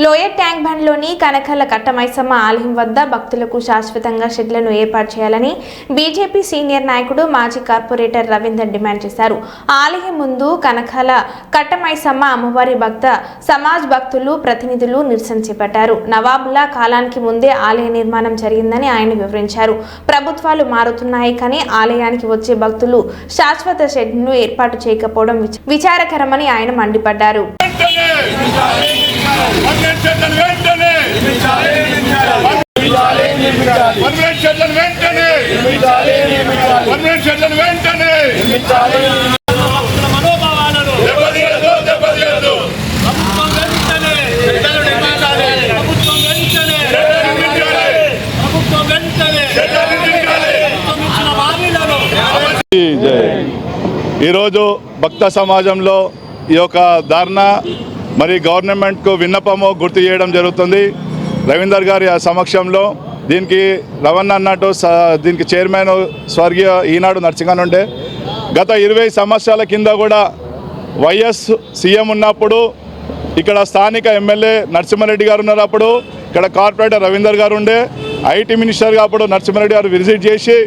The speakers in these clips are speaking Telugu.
లోయర్ ట్యాంక్ బండ్లోని కనకల కట్టమైసమ్మ ఆలయం వద్ద భక్తులకు శాశ్వతంగా షెడ్లను ఏర్పాటు చేయాలని బీజేపీ సీనియర్ నాయకుడు మాజీ కార్పొరేటర్ రవీందర్ డిమాండ్ చేశారు. ఆలయం ముందు కనకల కట్టమైసమ్మ అమ్మవారి భక్త సమాజ్ భక్తులు ప్రతినిధులు నిరసన చేపట్టారు. నవాబుల కాలానికి ముందే ఆలయ నిర్మాణం జరిగిందని ఆయన వివరించారు. ప్రభుత్వాలు మారుతున్నాయి కానీ ఆలయానికి వచ్చే భక్తులు శాశ్వత షెడ్ను ఏర్పాటు చేయకపోవడం విచ- విచారకరమని ఆయన మండిపడ్డారు. వెంటనే పర్మనెంట్ షెడ్లను వెంటనే పర్మనెంట్ షెడ్లను వెంటనే మనోభావాలను దెబ్బతీయద్దు ప్రభుత్వం వెంటనే ప్రభుత్వం వెంటనే ప్రభుత్వం వెంటనే ఈరోజు భక్త సమాజంలో ఈ యొక్క ధర్నా మరి గవర్నమెంట్కు విన్నపము గుర్తు చేయడం జరుగుతుంది. రవీందర్ గారి ఆ సమక్షంలో దీనికి రవణ అన్నట్టు స- దీనికి చైర్మన్ స్వర్గీయ ఈనాడు నర్సింగానుండే గత ఇరవై సంవత్సరాల కింద కూడా వైఎస్ సీఎం ఉన్నప్పుడు ఇక్కడ స్థానిక ఎమ్మెల్యే నరసింహారెడ్డి గారు ఉన్నారు అప్పుడు. ఇక్కడ కార్పొరేటర్ రవీందర్ గారు ఉండే. ఐటీ మినిస్టర్గా అప్పుడు నరసింహారెడ్డి గారు విజిట్ చేసి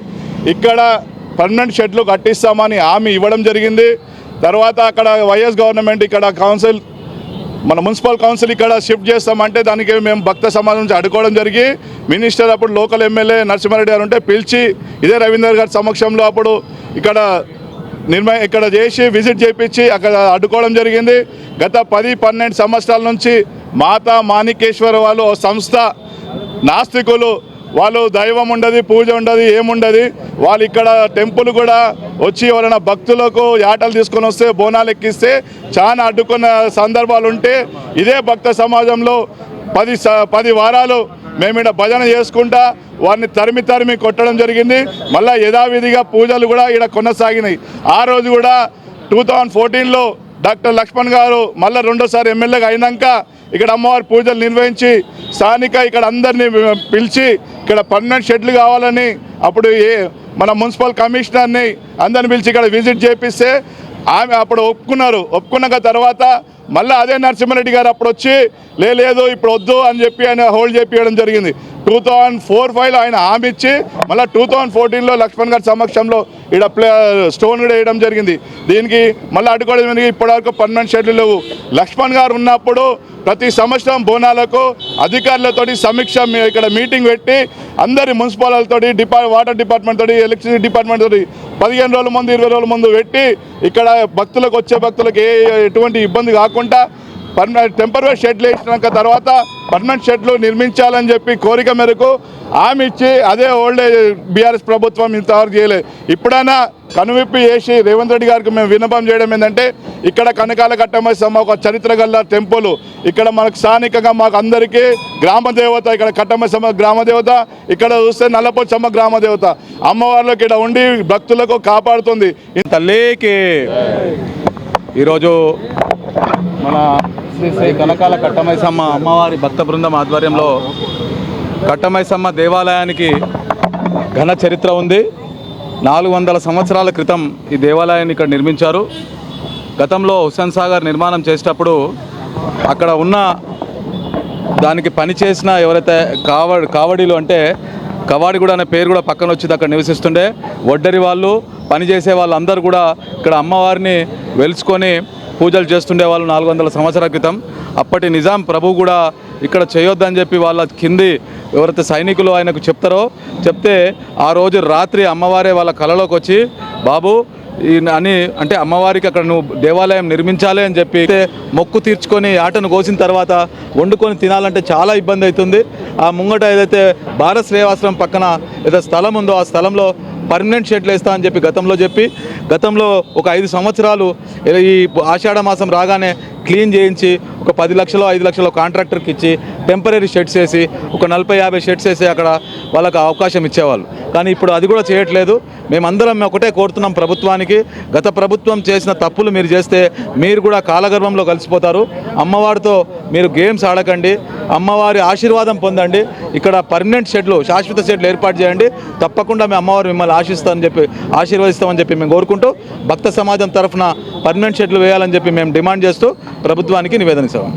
ఇక్కడ పర్మనెంట్ షెడ్లు కట్టిస్తామని హామీ ఇవ్వడం జరిగింది. తర్వాత అక్కడ వైఎస్ గవర్నమెంట్ ఇక్కడ కౌన్సిల్ మన మున్సిపల్ కౌన్సిల్ ఇక్కడ షిఫ్ట్ చేస్తామంటే దానికి మేము భక్త సమాజం నుంచి అడుకోవడం జరిగి మినిస్టర్ అప్పుడు లోకల్ ఎమ్మెల్యే నరసింహారెడ్డి గారు ఉంటే పిలిచి ఇదే రవీందర్ గారి సమక్షంలో అప్పుడు ఇక్కడ నిర్మ ఇక్కడ చేసి విజిట్ చేయించి అక్కడ అడ్డుకోవడం జరిగింది. గత పది పన్నెండు సంవత్సరాల నుంచి మాతా మాణికేశ్వర వాళ్ళు ఓ సంస్థ నాస్తికులు వాళ్ళు దైవం ఉండదు పూజ ఉండదు ఏముండదు వాళ్ళు ఇక్కడ టెంపుల్ కూడా వచ్చి ఎవరైనా భక్తులకు యాటలు తీసుకొని వస్తే బోనాలు ఎక్కిస్తే చాలా అడ్డుకున్న సందర్భాలు ఉంటే ఇదే భక్త సమాజంలో పది స- పది వారాలు మేము ఇక్కడ భజన చేసుకుంటా వారిని తరిమి తరిమి కొట్టడం జరిగింది. మళ్ళీ యథావిధిగా పూజలు కూడా ఇక్కడ కొనసాగినాయి. ఆ రోజు కూడా టూ థౌజండ్ ఫోర్టీన్లో డాక్టర్ లక్ష్మణ్ గారు మళ్ళీ రెండోసారి ఎమ్మెల్యేగా అయినాక ఇక్కడ అమ్మవారి పూజలు నిర్వహించి స్థానిక ఇక్కడ అందరినీ పిలిచి ఇక్కడ పర్మనెంట్ షెడ్లు కావాలని అప్పుడు ఏ మన మున్సిపల్ కమిషనర్ని అందరిని పిలిచి ఇక్కడ విజిట్ చేపిస్తే ఆమె అప్పుడు ఒప్పుకున్నారు. ఒప్పుకున్నాక తర్వాత మళ్ళీ అదే నరసింహారెడ్డి గారు అప్పుడు వచ్చి "లే, లేదు ఇప్పుడు వద్దు అని చెప్పి ఆయన హోల్డ్ చేపించడం జరిగింది. టూ థౌజండ్ ఫోర్ ఫైవ్లో ఆయన హామీ ఇచ్చి మళ్ళీ టూ థౌజండ్ ఫోర్టీన్లో లక్ష్మణ్ గారి సమక్షంలో ఇక్కడ ప్లే స్టోన్ కూడా వేయడం జరిగింది. దీనికి మళ్ళీ అడ్డుకోవడం జరిగింది. ఇప్పటివరకు పర్మనెంట్ షెడ్లు లేవు. లక్ష్మణ్ గారు ఉన్నప్పుడు ప్రతి సంవత్సరం బోనాలకు అధికారులతోటి సమీక్ష మీ- ఇక్కడ మీటింగ్ పెట్టి అందరి మున్సిపాలిటీతోటి డిపా వాటర్ డిపార్ట్మెంట్ తోటి ఎలక్ట్రిసిటీ డిపార్ట్మెంట్ తోటి పదిహేను రోజుల ముందు ఇరవై రోజుల ముందు పెట్టి ఇక్కడ భక్తులకు వచ్చే భక్తులకు ఏ ఎటువంటి ఇబ్బంది కాకుండా పర్మనెంట్ టెంపరీ షెడ్లు వేసినాక తర్వాత పర్మనెంట్ షెడ్లు నిర్మించాలని చెప్పి కోరిక మేరకు హామీ ఇచ్చి అదే ఓల్డ్ బీఆర్ఎస్ ప్రభుత్వం ఇంతవరకు చేయలేదు. ఇప్పుడైనా కనువిప్పి చేసి రేవంత్ రెడ్డి గారికి మేము విన్నపం చేయడం ఏంటంటే ఇక్కడ కనకాల కట్టమైసమ్మ ఒక చరిత్ర గల టెంపుల్. ఇక్కడ మనకు స్థానికంగా మాకు అందరికీ గ్రామ దేవత ఇక్కడ కట్టమసమ్మ గ్రామదేవత ఇక్కడ చూస్తే నల్లపొచ్చమ్మ గ్రామదేవత అమ్మవారిలో అమ్మవార్లకు ఇక్కడ ఉండి భక్తులకు కాపాడుతుంది. తల్లికి. ఈరోజు మన శ్రీ శ్రీ కనకాల కట్టమైసమ్మ అమ్మవారి భక్త బృందం ఆధ్వర్యంలో కట్టమైసమ్మ దేవాలయానికి ఘన చరిత్ర ఉంది. నాలుగు వందల సంవత్సరాల క్రితం ఈ దేవాలయాన్ని ఇక్కడ నిర్మించారు. గతంలో హుస్సేన్ సాగర్ నిర్మాణం చేసేటప్పుడు అక్కడ ఉన్న దానికి పనిచేసిన ఎవరైతే కావ కావడీలు అంటే కవాడిగూడ అనే పేరు కూడా పక్కన వచ్చి అక్కడ నివసిస్తుండే. ఒడ్డరి వాళ్ళు పనిచేసే వాళ్ళందరూ కూడా ఇక్కడ అమ్మవారిని వెలుచుకొని పూజలు చేస్తుండే వాళ్ళు నాలుగు వందల సంవత్సరాల క్రితం. అప్పటి నిజాం ప్రభు కూడా ఇక్కడ చేయొద్దని చెప్పి వాళ్ళ కింది ఎవరైతే సైనికులు ఆయనకు చెప్తారో చెప్తే ఆ రోజు రాత్రి అమ్మవారే వాళ్ళ కళలోకి వచ్చి బాబు ఈ అని అంటే అమ్మవారికి అక్కడ నువ్వు దేవాలయం నిర్మించాలి అని చెప్పి మొక్కు తీర్చుకొని ఆటను కోసిన తర్వాత వండుకొని తినాలంటే చాలా ఇబ్బంది అవుతుంది. ఆ ముంగట ఏదైతే భారత శ్రేయాశ్రమం పక్కన ఏదో స్థలం ఉందో ఆ స్థలంలో పర్మనెంట్ షెడ్లు వేస్తా అని చెప్పి గతంలో చెప్పి గతంలో ఒక ఐదు సంవత్సరాలు ఈ ఆషాఢ మాసం రాగానే క్లీన్ చేయించి ఒక పది లక్షలు ఐదు లక్షలు కాంట్రాక్టర్కి ఇచ్చి టెంపరీ షెడ్స్ వేసి ఒక నలభై యాభై షెడ్స్ వేసి అక్కడ వాళ్ళకి అవకాశం ఇచ్చేవాళ్ళు. కానీ ఇప్పుడు అది కూడా చేయట్లేదు. మేమందరం ఒకటే కోరుతున్నాం ప్రభుత్వానికి. గత ప్రభుత్వం చేసిన తప్పులు మీరు చేస్తే మీరు కూడా కాలగర్భంలో కలిసిపోతారు. అమ్మవారితో మీరు గేమ్స్ ఆడకండి అమ్మవారి ఆశీర్వాదం పొందండి ఇక్కడ పర్మనెంట్ షెడ్లు శాశ్వత షెడ్లు ఏర్పాటు చేయండి తప్పకుండా మీ అమ్మవారు మిమ్మల్ని ఆశిస్తామని చెప్పి ఆశీర్వదిస్తామని చెప్పి మేము కోరుకుంటూ భక్త సమాజం తరఫున పర్మనెంట్ షెడ్లు వేయాలని చెప్పి మేము డిమాండ్ చేస్తూ ప్రభుత్వానికి నివేదన ఇస్తాం.